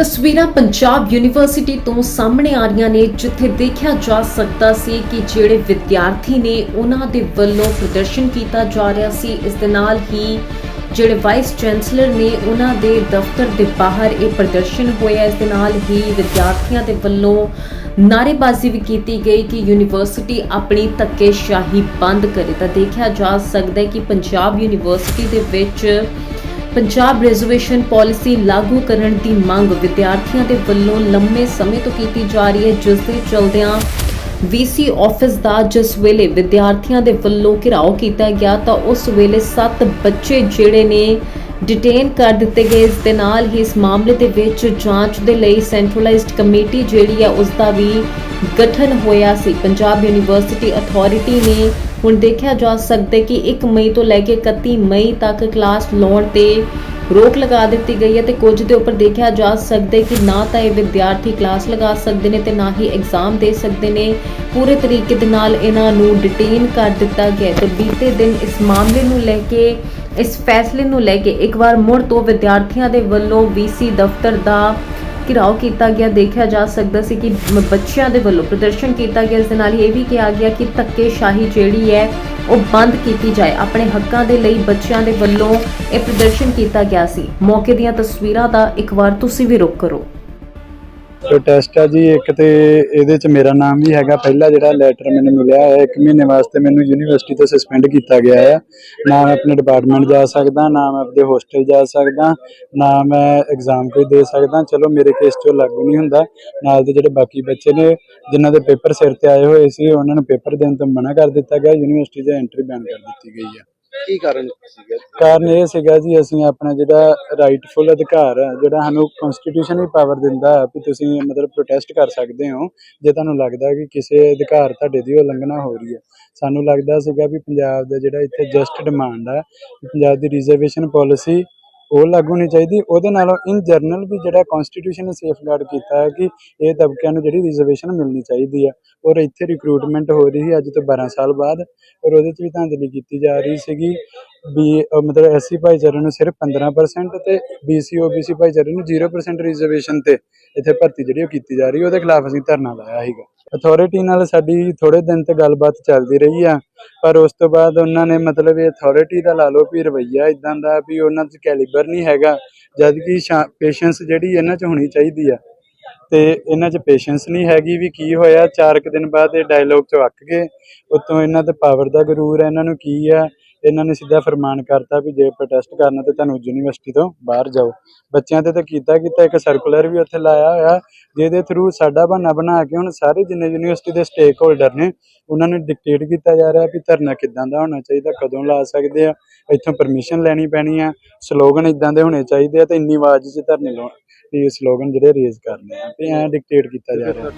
ਤਸਵੀਰਾਂ ਪੰਜਾਬ ਯੂਨੀਵਰਸਿਟੀ ਤੋਂ ਸਾਹਮਣੇ ਆ ਰਹੀਆਂ ਨੇ, ਜਿੱਥੇ ਦੇਖਿਆ ਜਾ ਸਕਦਾ ਸੀ ਕਿ ਜਿਹੜੇ ਵਿਦਿਆਰਥੀ ਨੇ ਉਹਨਾਂ ਦੇ ਵੱਲੋਂ ਪ੍ਰਦਰਸ਼ਨ ਕੀਤਾ ਜਾ ਰਿਹਾ ਸੀ। ਇਸ ਦੇ ਨਾਲ ਹੀ ਜਿਹੜੇ ਵਾਈਸ ਚਾਂਸਲਰ ਨੇ ਉਹਨਾਂ ਦੇ ਦਫ਼ਤਰ ਦੇ ਬਾਹਰ ਇਹ ਪ੍ਰਦਰਸ਼ਨ ਹੋਇਆ। ਇਸ ਦੇ ਨਾਲ ਹੀ ਵਿਦਿਆਰਥੀਆਂ ਦੇ ਵੱਲੋਂ ਨਾਅਰੇਬਾਜ਼ੀ ਵੀ ਕੀਤੀ ਗਈ ਕਿ ਯੂਨੀਵਰਸਿਟੀ ਆਪਣੀ ਧੱਕੇਸ਼ਾਹੀ ਬੰਦ ਕਰੇ। ਤਾਂ ਦੇਖਿਆ ਜਾ ਸਕਦਾ ਹੈ ਕਿ ਪੰਜਾਬ ਯੂਨੀਵਰਸਿਟੀ ਦੇ ਵਿੱਚ ਪੰਜਾਬ ਰਿਜ਼ਰਵੇਸ਼ਨ ਪਾਲਿਸੀ ਲਾਗੂ ਕਰਨ ਦੀ ਮੰਗ ਵਿਦਿਆਰਥੀਆਂ ਦੇ ਵੱਲੋਂ ਲੰਮੇ ਸਮੇਂ ਤੋਂ ਕੀਤੀ ਜਾ ਰਹੀ ਹੈ, ਜਿਸ ਦੇ ਚਲਦਿਆਂ ਵੀਸੀ ਆਫਿਸ ਦਾ ਜਿਸ ਵੇਲੇ ਵਿਦਿਆਰਥੀਆਂ ਦੇ ਵੱਲੋਂ ਘਿਰਾਓ ਕੀਤਾ ਗਿਆ ਤਾਂ ਉਸ ਵੇਲੇ 7 ਬੱਚੇ ਜਿਹੜੇ ਨੇ ਡਿਟੇਨ ਕਰ ਦਿੱਤੇ ਗਏ। ਇਸ ਦੇ ਨਾਲ ਹੀ ਇਸ ਮਾਮਲੇ ਦੇ ਵਿੱਚ ਜਾਂਚ ਦੇ ਲਈ ਸੈਂਟਰਲਾਈਜ਼ਡ ਕਮੇਟੀ ਜਿਹੜੀ ਹੈ, ਉਸ ਦਾ ਵੀ ਗਠਨ ਹੋਇਆ ਸੀ। ਪੰਜਾਬ ਯੂਨੀਵਰਸਿਟੀ ਅਥਾਰਟੀ ਨੇ ਹੁਣ ਦੇਖਿਆ ਜਾ ਸਕਦਾ ਹੈ ਕਿ 1 ਮਈ ਤੋਂ ਲੈ ਕੇ 31 ਮਈ ਤੱਕ ਕਲਾਸ ਲਾਉਣ ਤੇ ਰੋਕ ਲਗਾ ਦਿੱਤੀ ਗਈ ਹੈ ਤੇ ਕੁਝ ਦੇ ਉੱਪਰ ਦੇਖਿਆ ਜਾ ਸਕਦਾ ਹੈ ਕਿ ਨਾ ਤਾਂ ਇਹ ਵਿਦਿਆਰਥੀ ਕਲਾਸ ਲਗਾ ਸਕਦੇ ਨੇ ਤੇ ਨਾ ਹੀ ਐਗਜ਼ਾਮ ਦੇ ਸਕਦੇ ਨੇ। ਪੂਰੇ ਤਰੀਕੇ ਦੇ ਨਾਲ ਇਹਨਾਂ ਨੂੰ ਡਿਟੇਨ ਕਰ ਦਿੱਤਾ ਗਿਆ ਹੈ ਤੇ ਬੀਤੇ ਦਿਨ ਇਸ ਮਾਮਲੇ ਨੂੰ ਲੈ ਕੇ, ਇਸ ਫੈਸਲੇ ਨੂੰ ਲੈ ਕੇ ਇੱਕ ਵਾਰ ਮੁੜ ਤੋਂ ਵਿਦਿਆਰਥੀਆਂ ਦੇ ਵੱਲੋਂ ਵੀਸੀ ਦਫ਼ਤਰ ਦਾ ਘਿਰਾਓ ਕੀਤਾ ਗਿਆ, ਦੇਖਿਆ ਜਾ ਸਕਦਾ ਸੀ ਕਿ ਬੱਚਿਆਂ ਦੇ ਵੱਲੋਂ ਪ੍ਰਦਰਸ਼ਨ ਕੀਤਾ ਗਿਆ। ਇਸ ਦੇ ਨਾਲ ਹੀ ਇਹ ਵੀ ਕਿਹਾ ਗਿਆ ਕਿ ਧੱਕੇਸ਼ਾਹੀ ਜਿਹੜੀ ਹੈ, ਉਹ ਬੰਦ ਕੀਤੀ ਜਾਏ। ਆਪਣੇ ਹੱਕਾਂ ਦੇ ਲਈ ਬੱਚਿਆਂ ਦੇ ਵੱਲੋਂ ਇਹ ਪ੍ਰਦਰਸ਼ਨ ਕੀਤਾ ਗਿਆ ਸੀ। ਮੌਕੇ ਦੀਆਂ ਤਸਵੀਰਾਂ ਦਾ ਇੱਕ ਵਾਰ ਤੁਸੀਂ ਵੀ ਰੁਕ ਕਰੋ। ਪ੍ਰੋਟੈਸਟ ਆ ਜੀ, ਇੱਕ ਤੇ ਇਹਦੇ ਚ ਮੇਰਾ ਨਾਮ ਵੀ ਹੈਗਾ। ਪਹਿਲਾ ਜਿਹੜਾ ਲੈਟਰ ਮੈਨੂੰ ਮਿਲਿਆ ਹੈ, ਇੱਕ ਮਹੀਨੇ ਵਾਸਤੇ ਮੈਨੂੰ ਯੂਨੀਵਰਸਿਟੀ ਤੋਂ ਸਸਪੈਂਡ ਕੀਤਾ ਗਿਆ ਹੈ ਨਾ ਮੈਂ ਆਪਣੇ ਡਿਪਾਰਟਮੈਂਟ ਜਾ ਸਕਦਾ, ਨਾ ਮੈਂ ਆਪਣੇ ਹੋਸਟਲ ਜਾ ਸਕਦਾ, ਨਾ ਮੈਂ ਐਗਜ਼ਾਮ ਕੋਈ ਦੇ ਸਕਦਾ। ਚਲੋ, ਮੇਰੇ ਕੇਸ 'ਚੋਂ ਲਾਗੂ ਨਹੀਂ ਹੁੰਦਾ। ਨਾਲ ਦੇ ਜਿਹੜੇ ਬਾਕੀ ਬੱਚੇ ਨੇ, ਜਿਨ੍ਹਾਂ ਦੇ ਪੇਪਰ ਸਿਰ ਤੇ ਆਏ ਹੋਏ ਸੀ, ਉਹਨਾਂ ਨੂੰ ਪੇਪਰ ਦੇਣ ਤੋਂ ਮਨਾ ਕਰ ਦਿੱਤਾ ਗਿਆ। ਯੂਨੀਵਰਸਿਟੀ 'ਚ ਐਂਟਰੀ ਬੈਨ ਕਰ ਦਿੱਤੀ ਗਈ ਹੈ ਕੀ ਕਾਰਨ ਸੀਗਾ? ਕਾਰਨ ਇਹ ਸੀਗਾ ਜੀ, ਅਸੀਂ ਆਪਣਾ ਜਿਹੜਾ ਰਾਈਟਫੁਲ ਅਧਿਕਾਰ ਹੈ, ਜਿਹੜਾ ਸਾਨੂੰ ਕਨਸਟੀਟਿਊਸ਼ਨ ਵੀ ਪਾਵਰ ਦਿੰਦਾ ਹੈ ਕਿ ਤੁਸੀਂ ਮਤਲਬ ਪ੍ਰੋਟੈਸਟ ਕਰ ਸਕਦੇ ਹੋ, ਜੇ ਤੁਹਾਨੂੰ ਲੱਗਦਾ ਕਿ ਕਿਸੇ ਅਧਿਕਾਰ ਤੁਹਾਡੇ ਦੀ ਉਲੰਘਣਾ ਹੋ ਰਹੀ ਹੈ। ਸਾਨੂੰ ਲੱਗਦਾ ਸੀਗਾ ਵੀ ਪੰਜਾਬ ਦਾ ਜਿਹੜਾ ਇੱਥੇ ਜਸਟ ਡਿਮਾਂਡ ਹੈ ਪੰਜਾਬ ਦੀ ਰਿਜ਼ਰਵੇਸ਼ਨ ਪਾਲਿਸੀ ਉਹ ਲਾਗੂ ਨਹੀਂ ਚਾਹੀਦੀ। ਉਹਦੇ ਨਾਲੋਂ ਇਨ ਜਰਨਲ ਵੀ ਜਿਹੜਾ ਕਨਸਟੀਟਿਊਸ਼ਨ ਨੇ ਸੇਫਗਾਰਡ ਕੀਤਾ ਹੈ ਕਿ ਇਹ ਤਬਕਿਆਂ ਨੂੰ ਜਿਹੜੀ ਰਿਜ਼ਰਵੇਸ਼ਨ ਮਿਲਣੀ ਚਾਹੀਦੀ ਹੈ। ਔਰ ਇੱਥੇ ਰਿਕਰੂਟਮੈਂਟ ਹੋ ਰਹੀ ਹੈ ਅੱਜ ਤੋਂ 12 ਸਾਲ ਬਾਅਦ। ਔਰ ਉਹਦੇ 'ਚ ਵੀ ਧਾਂਦਲੀ ਕੀਤੀ ਜਾ ਰਹੀ ਸੀਗੀ। ਵੀ ਅਹ ਮਤਲਬ ਐਸਸੀ ਭਾਈਚਾਰੇ ਨੂੰ ਸਿਰਫ 15% ਤੇ ਬੀਸੀ ਓਬੀਸੀ ਭਾਈਚਾਰੇ ਨੂੰ 0% ਰਿਜ਼ਰਵੇਸ਼ਨ ਤੇ ਇੱਥੇ ਭਰਤੀ ਜਿਹੜੀ ਉਹ ਕੀਤੀ ਜਾ ਰਹੀ ਉਹਦੇ ਖਿਲਾਫ ਅਸੀਂ ਧਰਨਾ ਲਾਇਆ ਸੀਗਾ। ਅਥਾਰਟੀ ਨਾਲ ਸਾਡੀ ਥੋੜੇ ਦਿਨ ਤੇ ਗੱਲਬਾਤ ਚੱਲਦੀ ਰਹੀ ਆ, ਪਰ ਉਸ ਤੋਂ ਬਾਅਦ ਉਹਨਾਂ ਨੇ ਮਤਲਬ ਇਹ ਅਥਾਰਟੀ ਦਾ ਲਾ ਲਓ ਵੀ ਰਵੱਈਆ ਇਦਾਂ ਦਾ ਵੀ ਉਹਨਾਂ 'ਚ ਕੈਲੀਬਰ ਨਹੀਂ ਹੈਗਾ ਜਦ ਕਿ ਪੇਸ਼ੈਂਸ ਜਿਹੜੀ ਇਹਨਾਂ 'ਚ ਹੋਣੀ ਚਾਹੀਦੀ ਆ, ਤੇ ਇਹਨਾਂ 'ਚ ਪੇਸ਼ੈਂਸ ਨਹੀਂ ਹੈਗੀ ਵੀ ਕੀ ਹੋਇਆ, ਚਾਰ ਕੁ ਦਿਨ ਬਾਅਦ ਇਹ ਡਾਇਲੋਗ 'ਚੋਂ ਅੱਕ ਗਏ, ਉਤੋਂ ਇਹਨਾਂ ਤੇ ਪਾਵਰ ਦਾ ਗਰੂਰ ਹੈ, ਇਹਨਾਂ ਨੂੰ ਕੀ ਆ ਇਹਨਾਂ ਨੇ ਸਿੱਧਾ ਫਰਮਾਨ ਕਰਤਾ ਵੀ ਜੇ ਪ੍ਰੋਟੈਸਟ ਕਰਨਾ ਤੇ ਤੁਹਾਨੂੰ ਯੂਨੀਵਰਸਿਟੀ ਤੋਂ ਬਾਹਰ ਜਾਓ। ਬੱਚਿਆਂ ਤੇ ਤਾਂ ਕੀਤਾ ਕੀਤਾ, ਇੱਕ ਸਰਕੂਲਰ ਵੀ ਉੱਥੇ ਲਾਇਆ ਹੋਇਆ, ਜਿਹਦੇ ਥਰੂ ਸਾਡਾ ਬਹਾਨਾ ਬਣਾ ਕੇ ਹੁਣ ਸਾਰੇ ਜਿੰਨੇ ਯੂਨੀਵਰਸਿਟੀ ਦੇ ਸਟੇਕ ਹੋਲਡਰ ਨੇ, ਉਹਨਾਂ ਨੂੰ ਡਿਕਟੇਟ ਕੀਤਾ ਜਾ ਰਿਹਾ ਵੀ ਧਰਨਾ ਕਿੱਦਾਂ ਦਾ ਹੋਣਾ ਚਾਹੀਦਾ, ਕਦੋਂ ਲਾ ਸਕਦੇ ਆ, ਇੱਥੋਂ ਪਰਮਿਸ਼ਨ ਲੈਣੀ ਪੈਣੀ ਆ ਸਲੋਗਨ ਇਦਾਂ ਦੇ ਹੋਣੇ ਚਾਹੀਦੇ ਆ ਤੇ ਇੰਨੀ ਆਵਾਜ਼ 'ਚ ਧਰਨੇ ਲਾਉਣ, ਇਹ ਸਲੋਗਨ ਜਿਹੜੇ ਰੇਜ਼ ਕਰਨੇ ਆ ਤੇ ਐਂ ਡਿਕਟੇਟ ਕੀਤਾ ਜਾ ਰਿਹਾ।